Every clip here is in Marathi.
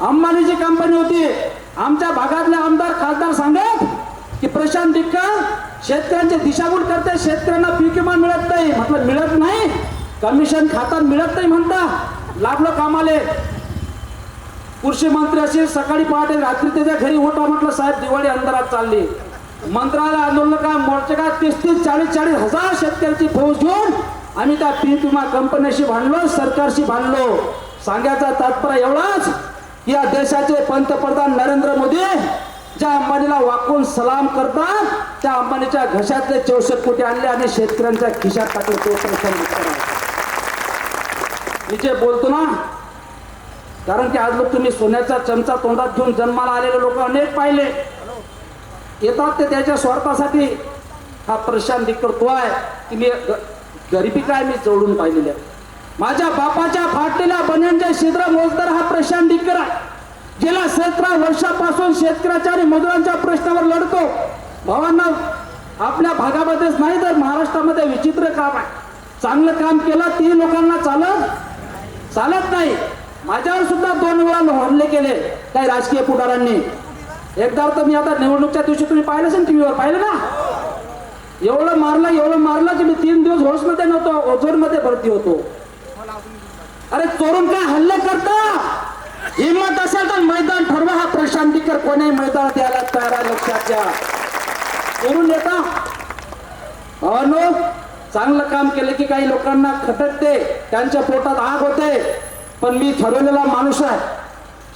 अंबानीची कंपनी होती. आमच्या भागातले आमदार खासदार सांगत की प्रशांत डिक्कर शेतकऱ्यांचे दिशाभूल करते शेतकऱ्यांना पीक विमा मिळत नाही. म्हटलं मिळत नाही. कमिशन खातात मिळत नाही म्हणता. लाभलं कामाले. कृषी मंत्री असेल सकाळी पहाटे रात्री त्याच्या घरी होता म्हटलं साहेब दिवाळी अंधारात चालली. मंत्रालय आंदोलन का मोर्चे का तीस तीस चाळीस चाळीस हजार शेतकऱ्याची फौज घेऊन आम्ही त्या पीक विमा कंपन्याशी भांडलो सरकारशी भांडलो. सांगायचा तात्पर्य एवढाच. या देशाचे पंतप्रधान नरेंद्र मोदी ज्या अंबानीला वाकून सलाम करतात त्या अंबानीच्या घशातले चौसष्ट कोटी आणले आणि शेतकऱ्यांच्या खिशात टाकले तो मी जे बोलतो ना कारण की आज लोक तुम्ही सोन्याचा चमचा तोंडात घेऊन जन्माला आलेले लोक अनेक पाहिले. येतात ते त्याच्या स्वार्थासाठी. हा प्रशांत डिक्कर तो आहे की मी गरिबी काय मी जवळून पाहिलेली आहे? माझ्या बापाच्या फाटलेल्या बन्यांच्या छिद्र मोजदार हा प्रशांत डिकर आहे गेल्या सतरा वर्षापासून शेतकऱ्याच्या आणि मजुरांच्या प्रश्नावर लढतो. भावांना आपल्या भागामध्येच नाही तर महाराष्ट्रामध्ये विचित्र काम आहे. चांगलं काम केलं ती लोकांना चालत चालत नाही. माझ्यावर सुद्धा दोन वेळा हल्ले केले काही राजकीय पुढाऱ्यांनी. एकदा तर मी आता निवडणूकच्या दिवशी तुम्ही पाहिलं असेल टीव्हीवर पाहिलं ना? एवढं मारलं एवढं मारलं की मी तीन दिवस होशमध्ये नव्हतो ओझोरमध्ये भरती होतो. अरे चोरून काय हल्ले करता? हिंमत असेल तर मैदान ठरवा हा प्रशांतीकर. कोणी मैदानात यायला तयार आहे लक्षात घ्या. चोरून येता. अनो चांगलं काम केलं की काही लोकांना खटकते. त्यांच्या पोटात आग होते. पण मी ठरवलेला माणूस आहे.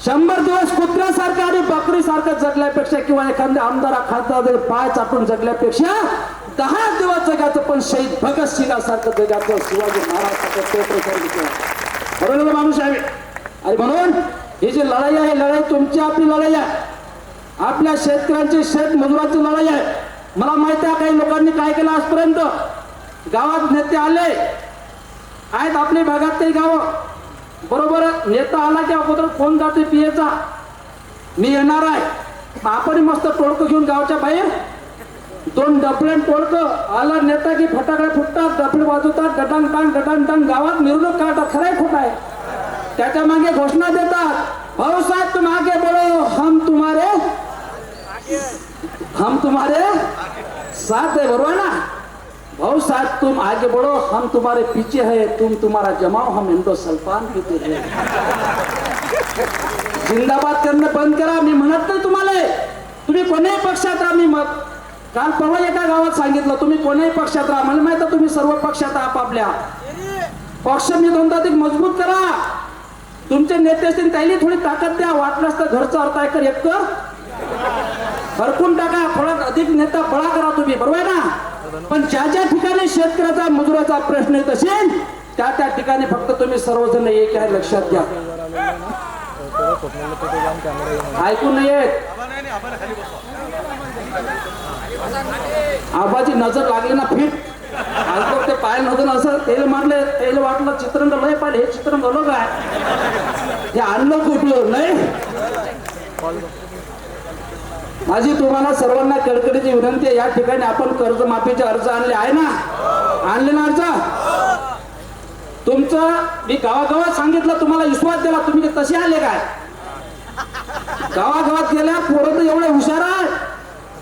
शंभर दिवस कुत्र्यासारखं आणि बकरीसारखं जगल्यापेक्षा किंवा एखाद्या आमदार खासदार पाय चाटून जगल्यापेक्षा दहा दिवस जगाचं पण शहीद भगत सिंगासारखं जगाचं शिवाजी महाराजांचं बरोबर माणूस आहे? आणि म्हणून ही जी लढाई आहे लढाई तुमची आपली लढाई आहे. आपल्या शेतकऱ्यांची शेत मजुराची लढाई आहे. मला माहिती आहे काही लोकांनी काय केलं आजपर्यंत? गावात नेते आले. आहेत आपले भागात ते गाव. बरोबर नेता आला की अगोदर फोन जाते पियेचा मी येणार आहे. आपण मस्त टोळकं घेऊन गावच्या बाहेर दोन डबल्यान टोळकं आला नेता की फटाकडे फुटतात डबले वाजवतात डटांग टांग डटांग टांग गावात मिरवणूक काढतात खरंय खोट आहे. त्याच्यामागे घोषणा देतात भाऊसाहेब तुम आगे बोलो हम तुम्हारे हम तुम्हारे साथ है बरोबर ना? भाऊ साहब तुम आगे बढ़ो हम तुम्हारे पीछे है तुम तुम्हारा जमाओ हम इंदो सल्फान पीते है. जिंदाबाद करणं बंद करा मी म्हणत नाही तुम्हाला. तुम्ही कोणत्याही पक्षात राहा मी मत काल परवा एका गावात सांगितलं तुम्ही कोण्याही पक्षात राहा. मला माहीत तुम्ही सर्व पक्षात आपापल्या पक्ष मी अधिक मजबूत करा. तुमचे नेते असतील त्याला थोडी ताकद द्या. वाटल्यास तर घरचा अर्थ एकर एक हरकून टाका. थोडा अधिक नेता बळा करा तुम्ही. बरोबर आहे ना? पण ज्या ज्या ठिकाणी शेतकऱ्याचा मजुराचा प्रश्न येत असेल त्या त्या ठिकाणी फक्त तुम्ही सर्वजण एक आहे लक्षात घ्या. ऐकून येत आबाची नजर लागली ना फिट. आजकाल ते पाय नजर असं तेल मारले तेल वाटलं चित्रण लय पाहिजे हे चित्रण झालं काय? हे आणलं कुठलं नाही? माझी तुम्हाला सर्वांना कडकडीची विनंती आहे या ठिकाणी आपण कर्जमाफीचे अर्ज आणले आहे ना? आणले ना अर्ज? तुमचं मी गावागावात सांगितलं तुम्हाला विश्वास दिला तुम्ही तसे आले काय? गावागावात गेल्या पोरं तर एवढे हुशार आहे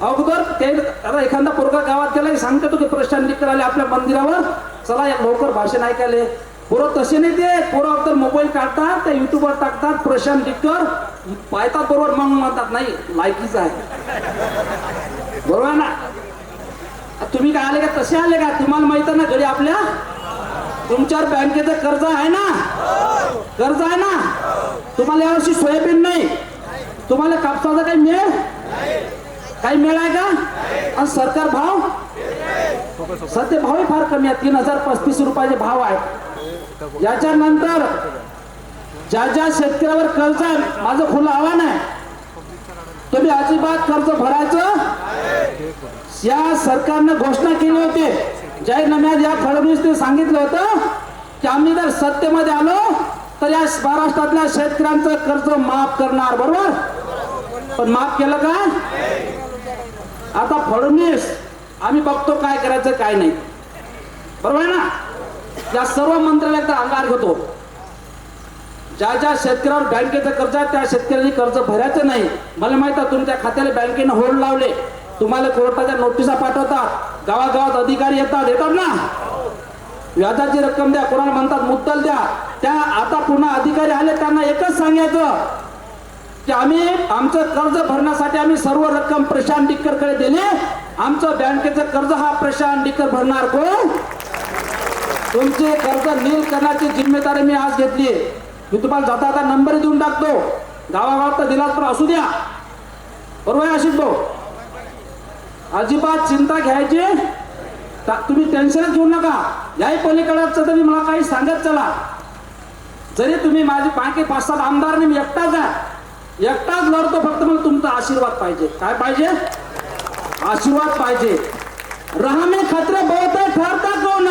अगोदर ते आता एखादा पोरगा गावात गेला सांगतो तो की प्रशांत डिक्कर आले आपल्या मंदिरावर. चला या लवकर भाषण ऐकायले. पोरं तसे नाही ते. पोरं अगोदर मोबाईल काढतात त्या युट्यूबवर टाकतात प्रशांत डिक्कर पाहतात बरोबर मग म्हणतात नाही लायकीच आहे. बरोबर आहे ना? तुम्ही काय आले का? तसे आले का? तुम्हाला माहीत आहे ना घरी आपल्या? तुमच्यावर बँकेचं कर्ज आहे ना? कर्ज आहे ना? तुम्हाला यावर्षी सोयाबीन नाही. तुम्हाला कापसाचा काही मिळेल? काही मिळाय का आणि सरकार भाव? सध्या भावही फार कमी आहे. तीन हजार पस्तीस रुपयाचे भाव आहे. याच्यानंतर ज्या ज्या शेतकऱ्यावर कर्ज आहे माझं खुलं आव्हान आहे. तुम्ही अजिबात कर्ज भरायचं या सरकारनं घोषणा केली होती. जाहीरनाम्यात या फडणवीसने सांगितलं होतं की आम्ही जर सत्तेमध्ये आलो तर या महाराष्ट्रातल्या शेतकऱ्यांचं कर्ज माफ करणार बरोबर? पण माफ केलं का? आता फडणवीस आम्ही बघतो काय करायचं काय नाही. बरोबर आहे ना? या सर्व मंत्रालयाचा अंगार घेतो. ज्या ज्या शेतकऱ्यावर बँकेचं कर्ज आहे त्या शेतकऱ्यांनी कर्ज भरायचं नाही. मला माहीत आहे तुमच्या खात्याला बँकेनं होल्ड लावले. तुम्हाला कोर्टाच्या नोटिसा पाठवतात. गावागावात अधिकारी येतात. येतात ना? व्याजाची रक्कम द्या. कोणाला म्हणतात मुद्दल द्या. त्या आता पुन्हा अधिकारी आले त्यांना एकच सांगायचं. की आम्ही आमचं कर्ज भरण्यासाठी आम्ही सर्व रक्कम प्रशांत डिक्करकडे दिली. आमचं बँकेचं कर्ज हा प्रशांत डिक्कर भरणार कोण? तुमचे कर्ज नील करण्याची जिम्मेदारी मी आज घेतली. मी तुम्हाला जाता आता नंबर देऊन टाकतो. गावागावात तर दिलाच पण असू द्या. बरोबर आहे आशिष भाऊ? अजिबात चिंता घ्यायची? तुम्ही टेन्शनच घेऊ नका. याही पलीकडचं तरी मला काही सांगत चला. जरी तुम्ही माझे पाठी पाच सात आमदार नाही मी एकटाच आहे. एकटाच लढतो फक्त मग तुमचा आशीर्वाद पाहिजे. काय पाहिजे? आशीर्वाद पाहिजे. रहामे खतरे बहुते ठरता ठहरता कौन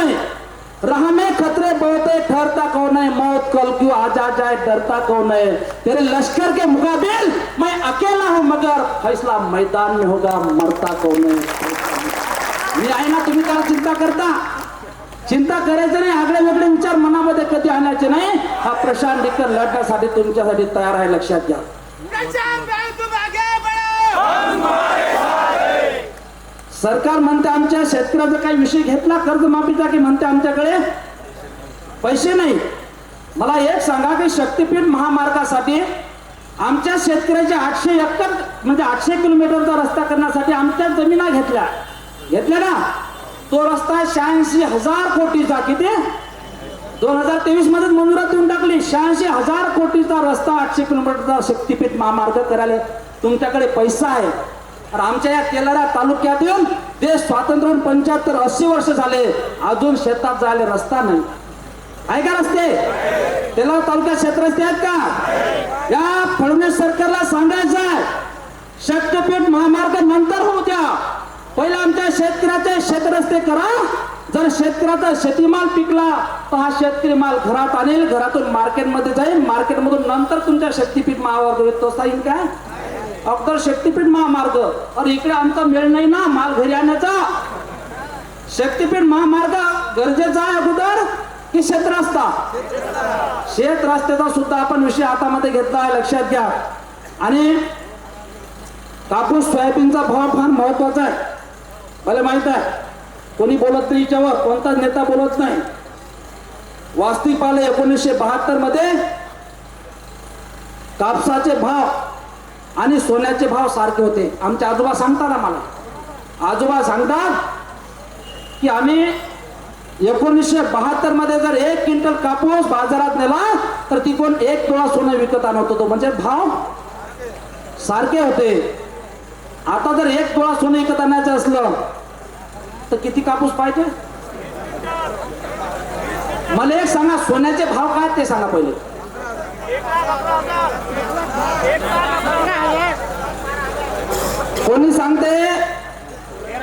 रहामे खतरे बहुते ठहरता कौन है मौत कल क्यों आ जा जाए डरता कौन है तेरे लश्कर के मुकाबिल मैं अकेला हूं मगर फैसला मैदान में होगा मरता कौन है मी आहे ना तुम्ही त्याला चिंता करता. चिंता करायचं नाही आगळे वेगळे विचार मनामध्ये कधी आणायचे नाही. हा प्रशांत डिक्कर लढण्यासाठी तुमच्यासाठी तयार आहे लक्षात घ्या. सरकार म्हणते आमच्या शेतकऱ्याचा काही विषय घेतला कर्जमाफीचा की म्हणते आमच्याकडे? पैसे नाही. मला एक सांगा की शक्तीपीठ महामार्गासाठी आमच्या शेतकऱ्याचे आठशे एकर म्हणजे आठशे किलोमीटरचा रस्ता करण्यासाठी आमच्या जमिना घेतल्या. घेतल्या ना? तो रस्ता शहाऐंशी हजार कोटीचा किती? दोन हजार तेवीसमध्ये मंजुरात देऊन टाकली. शहाऐंशी हजार कोटीचा रस्ता आठशे किलोमीटरचा शक्तीपीठ महामार्ग करायला. तुमच्याकडे पैसा आहे. आणि आमच्या या तेलारा तालुक्यात येऊन देश स्वातंत्र्य पंच्याहत्तर अस्सी वर्ष झाले. अजून शेतात जायला रस्ता नाही. आहे का रस्ते? तेलारा तालुक्यात क्षेत्र रस्ते आहेत का? या फडणवीस सरकारला सांगायचं आहे. शक्तीपीठ महामार्ग नंतर होऊ द्या. पहिला आमच्या शेतकऱ्याचे शेतरस्ते करा. जर शेतकऱ्याचा शेतीमाल पिकला तर हा शेतकरी माल घरात आणेल घरातून मार्केटमध्ये जाईल. मार्केटमधून नंतर तुमच्या शक्तीपीठ महामार्ग तोसा येईल काय? अगदर शक्तीपीठ महामार्ग. अरे इकडे आमचा मेळ नाही ना माल घरी आणण्याचा शक्तीपीठ महामार्ग गरजेचा आहे अगोदर की शेत रस्ता? शेत रस्त्याचा सुद्धा आपण विषय हातामध्ये घेतला आहे लक्षात घ्या. आणि कापूस सोयाबीनचा भाव फार महत्त्वाचा आहे. मला माहीत आहे. कोणी बोलत नाही याच्यावर कोणताच नेता बोलत नाही. वास्तविक पाहिलं एकोणीसशे बहात्तरमध्ये कापसाचे भाव आणि सोन्याचे भाव सारखे होते. आमचे आजोबा सांगतात आम्हाला. आजोबा सांगतात की आम्ही एकोणीसशे बहात्तरमध्ये जर एक क्विंटल कापूस बाजारात नेला तर तिकडून एक तोळा सोनं विकत आणत होतो. म्हणजे भाव सारखे होते. आता जर एक तोळा सोनं विकत आणायचं असलं तर किती कापूस पाहिजे? मला एक सांगा सोन्याचे भाव काय ते सांगा पहिले. कोणी सांगते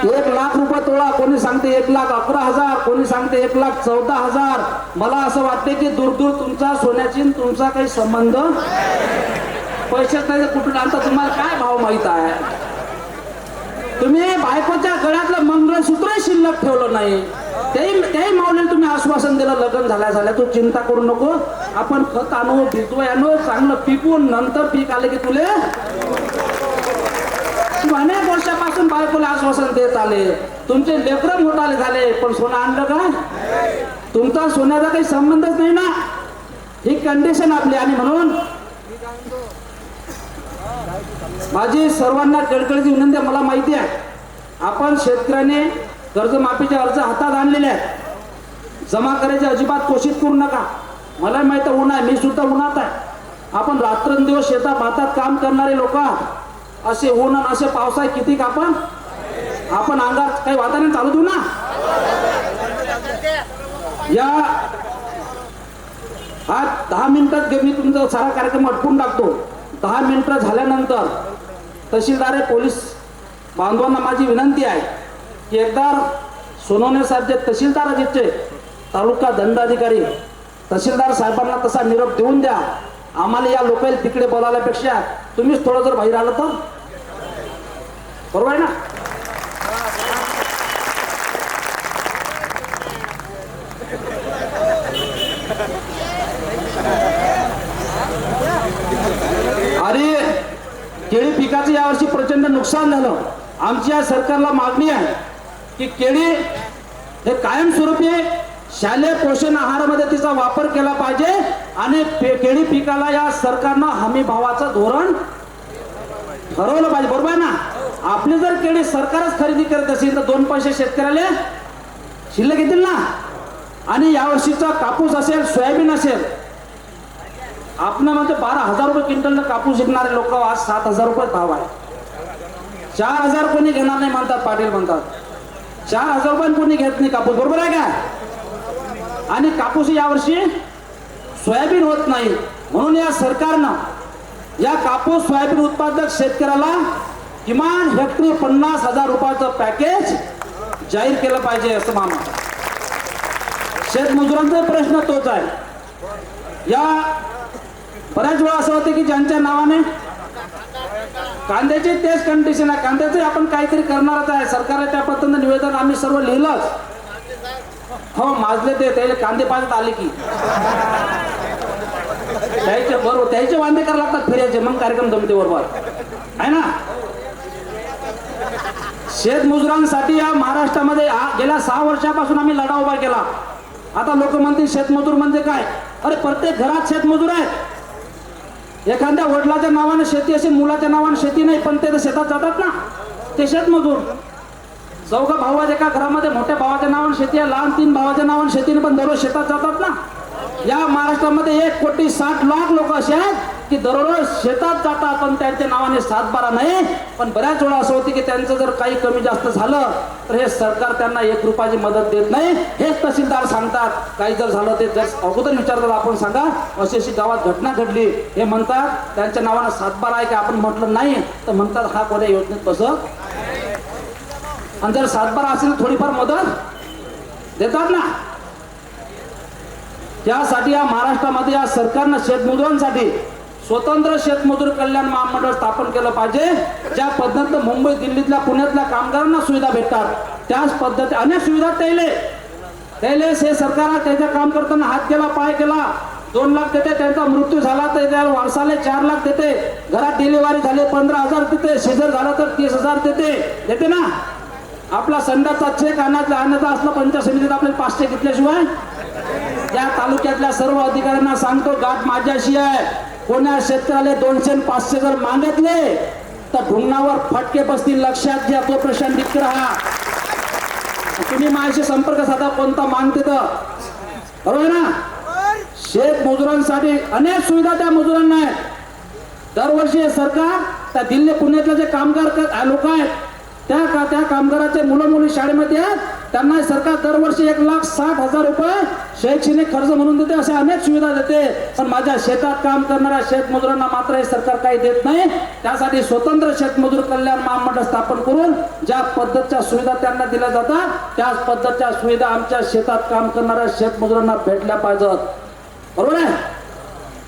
एक लाख रुपये तोळा कोणी सांगते एक लाख अकरा हजार कोणी सांगते एक लाख चौदा हजार. मला असं वाटते की दूर दूर तुमचा सोन्याची तुमचा काही संबंध पैसेच नाही कुठून आणता तुम्हाला काय भाव माहीत आहे? तुम्ही बायकोच्या गळ्यातलं मंगळसूत्र शिल्लक ठेवलं नाही. तेही तेही माऊलीला तुम्ही आश्वासन दिलं लग्न झाल्या झाल्या. तू चिंता करू नको. आपण खत आणू भिजू आणू चांगलं पिकून नंतर पीक आले की तुले अनेक वर्षापासून बायकोला आश्वासन देत आले. तुमचे लेकर मोठाले झाले पण सोनं आणलं का? तुमचा सोन्याचा काही संबंधच नाही ना. ही कंडिशन आपली आणि म्हणून माझी सर्वांना कडकडीची विनंती आहे, मला माहिती आहे. आपण शेतकऱ्याने कर्जमाफीचे अर्ज हातात आणलेले आहेत. जमा करायचे अजिबात कोशिश करू नका. मला माहिती ऊन आहे मी सुद्धा उन्हात आहे. आपण रात्रंदिवस शेतात भातात काम करणारे लोक असे ऊन असे पावसाळ्यात किती आपण आपण अंगात काही वातावरण चालू देऊ ना? या हा दहा मिनिटात मी तुमचा सारा कार्यक्रम अटकून टाकतो. दहा मिनिटं झाल्यानंतर तहसीलदार आहे पोलीस बांधवांना माझी विनंती आहे की एकदा सोनवणे साहेब जे तहसीलदार जिथे तालुका दंडाधिकारी तहसीलदार साहेबांना तसा निरोप देऊन द्या. आम्हाला या लोकल तिकडे बोलावल्यापेक्षा तुम्हीच थोडं जर बाहेर आलं तर? बरोबर आहे ना? वर्षी प्रचंड नुकसान झालं. आमची या सरकारला मागणी आहे की केळी हे कायमस्वरूपी शालेय पोषण आहारामध्ये तिचा वापर केला पाहिजे आणि केळी पिकाला या सरकारनं हमी भावाचं धोरण ठरवलं पाहिजे. बरोबर आहे ना? आपली जर केळी सरकारच खरेदी करत असेल तर दोन पैसे शेतकऱ्याला शिल्लक येतील ना? आणि यावर्षीचा कापूस असेल सोयाबीन असेल आपण म्हणजे बारा हजार रुपये क्विंटलनं कापूस विकणारे लोक आज सात हजार रुपये भाव आहे. चार हजार कोणी घेणार नाही म्हणतात पाटील म्हणतात. चार हजार रुपये कोणी घेत नाही कापूस. बरोबर आहे का? आणि कापूस यावर्षी सोयाबीन होत नाही. म्हणून या सरकारनं या कापूस सोयाबीन उत्पादक शेतकऱ्याला किमान हेक्टरी पन्नास हजार रुपयाचं पॅकेज जाहीर केलं पाहिजे असं मामा. शेतमजुरांचा प्रश्न तोच आहे. या बऱ्याच वेळा असं होतं की ज्यांच्या नावाने कांद्याची तेच कंडिशन आहे. कांद्याचे आपण काहीतरी करणारच आहे. सरकारला त्या पद्धतीनं निवेदन आम्ही सर्व लिहिलंच. हो माजले ते त्याला कांदे पाण्यात आले की. त्याचे बरोबर त्याचे वांदे करायला लागतात फिरायचे मग कार्यक्रम जमते बरोबर. आहे ना? शेतमजुरांसाठी या महाराष्ट्रामध्ये आ- गेल्या सहा वर्षापासून आम्ही लढा उभा केला. आता लोक म्हणतील शेतमजूर म्हणजे काय? अरे प्रत्येक घरात शेतमजूर आहेत. एखाद्या वडिलाच्या नावानं शेती असेल मुलाच्या नावानं शेती नाही पण ते तर शेतात जातात ना. ते शेतमजूर. चौघा भावाच्या एका घरामध्ये मोठ्या भावाच्या नावानं शेती आहे लहान तीन भावाच्या नावानं शेतीने पण दररोज शेतात जातात ना. या महाराष्ट्रामध्ये एक कोटी साठ लाख लोक असे आहेत. की दररोज शेतात जातात पण त्यांच्या नावाने सातबारा नाही पण बऱ्याच वेळा असं होते की त्यांचं जर काही कमी जास्त झालं तर हे सरकार त्यांना एक रुपयाची मदत देत नाही. हेच तहसीलदार सांगतात. काही जर झालं ते जर अगोदर विचारतात आपण सांगा अशी अशी गावात घटना घडली. हे म्हणतात त्यांच्या नावानं सातबारा आहे की आपण म्हटलं नाही तर म्हणतात हा कोणत्या योजनेत कसं आणि जर सातबारा असेल थोडीफार मदत देतात ना. त्यासाठी या महाराष्ट्रामध्ये या सरकारनं शेतमजुरांसाठी स्वतंत्र शेतमजूर कल्याण महामंडळ स्थापन केलं पाहिजे. ज्या पद्धतीनं मुंबई दिल्लीतल्या पुण्यातल्या कामगारांना सुविधा भेटतात त्याच पद्धती अनेक सुविधा त्याले त्याले हे सरकार त्याचं काम करताना हात केला पाय केला. दोन लाख देते त्यांचा मृत्यू झाला तर त्या वारसाले चार लाख देते. घरात डिलिव्हरी झाली पंधरा हजार देते. शेजर झाला तर तीस हजार देते. देते ना? आपला संडाचा चेक आणायचा आणायचा असला पंचायत समितीत आपल्याला पाचशे घेतल्याशिवाय त्या तालुक्यातल्या सर्व अधिकाऱ्यांना सांगतो गाठ माझ्याशी आहे. कोण्या शेतकऱ्याला दोनशे पाचशे जर मागितले तर ढुंगणावर फटके बसतील. लक्षात घ्या तो प्रशांत डिक्कर हा. तुम्ही माझ्याशी संपर्क साधा कोणता मागते तर. बरोबर आहे ना? शेत मजुरांसाठी अनेक सुविधा त्या मजुरांना आहेत. दरवर्षी हे सरकार त्या दिल्ली पुण्यातले जे कामगार लोक आहेत त्या का त्या कामगाराचे मुलं मुली शाळेमध्ये आहेत त्यांना सरकार दरवर्षी एक लाख साठ हजार रुपये शैक्षणिक खर्च म्हणून देते अशा अनेक सुविधा देते. पण माझ्या शेतात काम करणाऱ्या शेतमजुरांना मात्र हे सरकार काही देत नाही. त्यासाठी स्वतंत्र शेतमजूर कल्याण महामंडळ स्थापन करून ज्या पद्धतच्या सुविधा त्यांना दिल्या जातात त्याच पद्धतच्या सुविधा आमच्या शेतात काम करणाऱ्या शेतमजुरांना भेटल्या पाहिजेत. बरोबर आहे?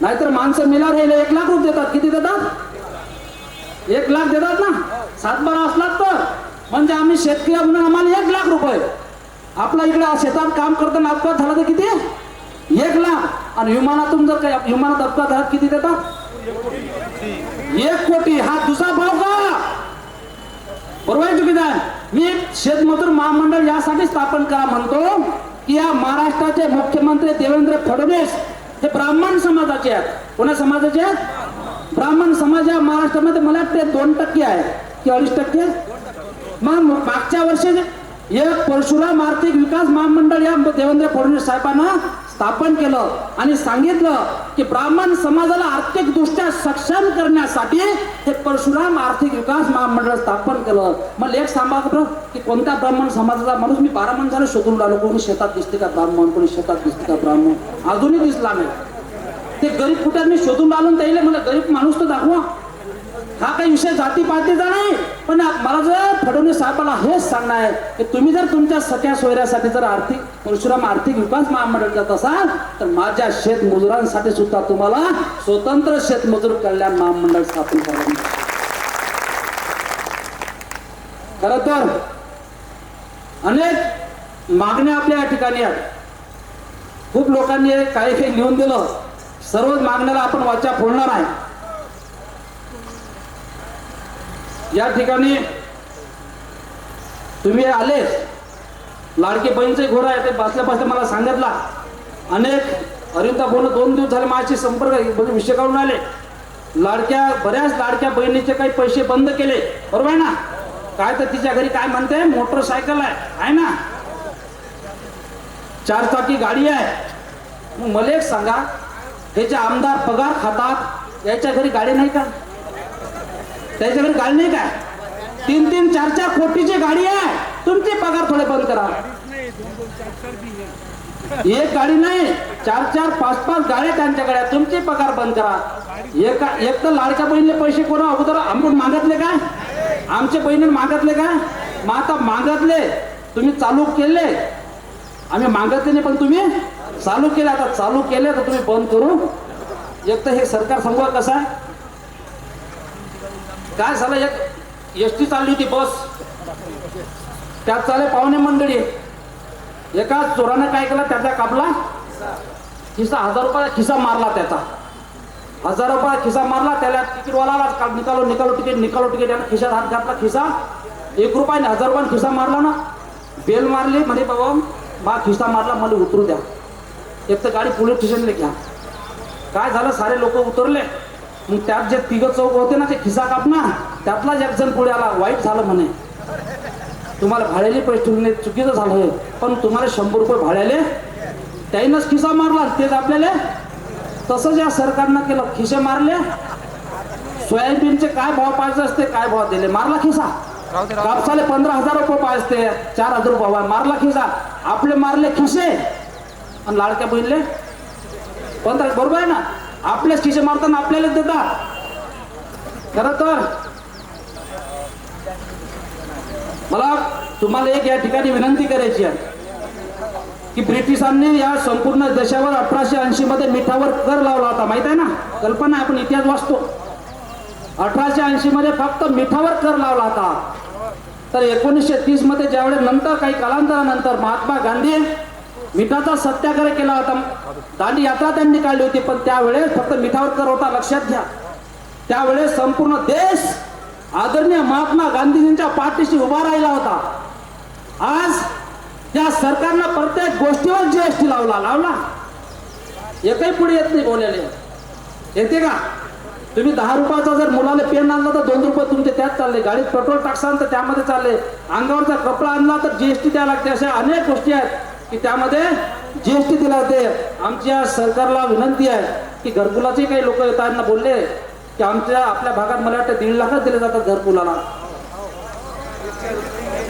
नाहीतर माणसं मिला राहिले एक लाख रुपये देतात. किती देतात? एक लाख देतात ना? सातबारा असलात तर. म्हणजे आम्ही शेतकरी म्हणून आम्हाला एक लाख रुपये. आपला इकडे शेतात काम करताना अपघात झाला तर किती? एक लाख. आणि विमानातून जर काही विमानात अपघात झाला किती देतात? एक कोटी. हा दुसरा भाव का? बरोबर आहे आहे. मी शेतमजूर महामंडळ यासाठी स्थापन करा म्हणतो की या महाराष्ट्राचे मुख्यमंत्री देवेंद्र फडणवीस हे ब्राह्मण समाजाचे आहेत. कोणा समाजाचे आहेत? ब्राह्मण समाज या महाराष्ट्रामध्ये मला वाटते दोन टक्के आहे. की अडीच टक्के? मग मागच्या वर्षी एक परशुराम आर्थिक विकास महामंडळ या देवेंद्र फडणवीस साहेबांना स्थापन केलं आणि सांगितलं की ब्राह्मण समाजाला आर्थिक दृष्ट्या सक्षम करण्यासाठी हे परशुराम आर्थिक विकास महामंडळ स्थापन केलं. मग लेख सांभाळ बरं की कोणत्या ब्राह्मण समाजाचा माणूस? मी बारा माणसाला शोधून लागलो कोणी शेतात दिसते का ब्राह्मण? कोणी शेतात दिसते का ब्राह्मण? अजूनही दिसला नाही. ते गरीब कुठे? मी शोधून आलो त्याला मला गरीब माणूस तर दाखवा. हा काही विषय जाती पातीचा नाही. पण मला जर फडणवीस साहेबाला हेच सांगणं आहे की तुम्ही जर तुमच्या सख्या सोयऱ्यासाठी जर आर्थिक परशुराम आर्थिक विकास महामंडळ करत असाल तर माझ्या शेतमजुरांसाठी सुद्धा तुम्हाला स्वतंत्र शेतमजूर कल्याण महामंडळ स्थापन करावं खर तर अनेक मागण्या आपल्या या ठिकाणी आहेत. खूप लोकांनी काही काही लिहून दिलं. सर्व मागण्याला आपण वाचा फोडणार आहे. या ठिकाणी तुम्ही आले. लाडके बहीणचे घोडा आहे ते बसल्या बसल्या मला सांगितला. अनेक अरिंदा बोन दोन दिवस झाले माझ्याशी संपर्क म्हणजे विषय काढून आले. लाडक्या बऱ्याच लाडक्या बहिणीचे काही पैसे बंद केले. बरोबर आहे ना? काय तर तिच्या घरी काय म्हणते? मोटरसायकल आहे. आहे ना? चार चाकी गाडी आहे. मग मला एक सांगा हे जे आमदार पगार खातात याच्या घरी गाडी नाही का? त्याच्याकडे गाडी नाही काय? तीन तीन चार चार कोटीची गाडी आहे. तुमचे पगार थोडे बंद करा. एक गाडी नाही चार चार पाच पाच गाड्या त्यांच्याकडे तुमचे पगार बंद करा. एक एक तर लाडक्या बहिणीले पैसे कोण अगोदर आमकडून मागतले काय आमच्या बहिणीने मागतले काय मग आता मागतले. तुम्ही चालू केले. आम्ही मागतले नाही पण तुम्ही चालू केले. आता चालू केले तर तुम्ही बंद करू. एक तर हे सरकार सांगू कसं आहे? काय झालं? एक एस टी चालली होती बस. त्यात चाले पाहुणे मंडळी. एका चोरानं काय केलं? त्याचा कापला. खिसा हजार रुपयाचा खिसा मारला त्याचा. हजार रुपया खिसा मारला. त्याला तिकीटवाला का- निकालो निकालो तिकीट निकालो तिकीट. त्याला खिशात हात घातला खिसा. एक रुपयाने हजार रुपयाने खिसा मारला ना. बेल मारली म्हणे बाबा मा खिसा मारला मला उतरू द्या. एक तर गाडी पोलीस स्टेशनला घ्या. काय झालं? सारे लोक उतरले. मग त्यात जे तिघ चौक होते ना ते खिसा कापना त्यातलाच एक जण पुढे आला वाईट झालं म्हणे. तुम्हाला भाड्याले पैसे ठेवणे चुकीचं झालं. पण तुम्हाला शंभर रुपये भाड्याले? त्याईनंच खिसा मारला तेच आपल्याला? तसंच या सरकारनं केलं. खिसे मारले. सोयाबीनचे काय भाव पाहिजे असते काय भाव दिले? मारला खिसा. कापसाले पंधरा हजार रुपये पाहिजे चार हजार रुपये भाव. मारला खिसा. आपले मारले खिसे. आणि लाडक्या बहिणले? पंधरा बरोबर आहे ना? आपल्याच खिसे मारताना आपल्यालाच देतात. खरं तर. मला तुम्हाला एक या ठिकाणी विनंती करायची आहे की ब्रिटिशांनी या संपूर्ण देशावर अठराशे ऐंशी मध्ये मिठावर कर लावला होता माहीत आहे ना? कल्पना आपण इतिहास वाचतो. अठराशे ऐंशी मध्ये फक्त मिठावर कर लावला होता. तर एकोणीसशे तीसमध्ये ज्यावेळेस नंतर काही कालांतरानंतर महात्मा गांधी मिठाचा सत्याग्रह केला होता. दांडी यात्रा त्यांनी काढली होती पण त्यावेळेस फक्त मिठावर कर होता. लक्षात घ्या. त्यावेळेस संपूर्ण देश आदरणीय महात्मा गांधीजींच्या पाठीशी उभा राहिला होता. आज त्या सरकारनं प्रत्येक गोष्टीवर जीएसटी लावला लावला. एकही पुढे येत नाही बोलायला. येते का? तुम्ही दहा रुपयाचा जर मुलाला पेन आणला तर दोन रुपये तुमचे त्यात चालले. गाडीत पेट्रोल टाकसाल तर त्यामध्ये चालले. अंगावरचा कपडा आणला तर जीएसटी द्यायला लागते. अशा अनेक गोष्टी आहेत. की त्यामध्ये जीएसटी दिला जाते आमच्या सरकारला विनंती आहे की घरकुलाचे काही लोक येताना बोलले की आमच्या आपल्या भागात मला वाटतं दीड लाखच दिले जातात घरकुलाला.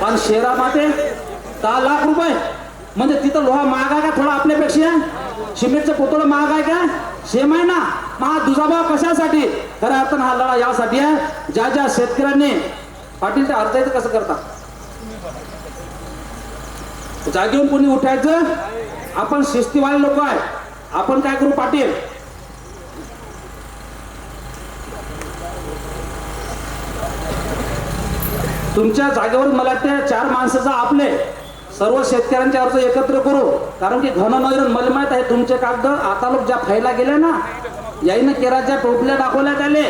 पण शहरामध्ये दहा लाख रुपये. म्हणजे तिथं लोहा महाग आहे का थोडा आपल्यापेक्षा? सिमेंटचं पोतळ महाग आहे का? सेम आहे ना? मग हा दुजाभाव कशासाठी? खऱ्या अर्थानं हा लढा यासाठी आहे. ज्या ज्या शेतकऱ्यांनी पाटील ते अर्ज कसं करतात? जागेहून कोणी उठायचं? आपण शिस्तीवाले लोक आहे. आपण काय करू पाटील? तुमच्या जागेवर मला त्या चार माणसाचा आपले. सर्व शेतकऱ्यांचे अर्ज एकत्र करू. कारण की घन नयन मला आहे तुमचे कागद. आता लोक ज्या फायला गेले ना याईनं केराच्या टोपल्या दाखवल्या त्याले.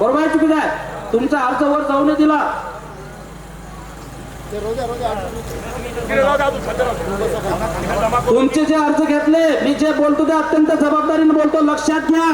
बरोबर आहे चुकी तुमचा अर्ज वर जाऊ नये दिला. तुमचे जे अर्ज घेतले मी जे बोलतो ते अत्यंत जबाबदारीने बोलतो. लक्षात घ्या.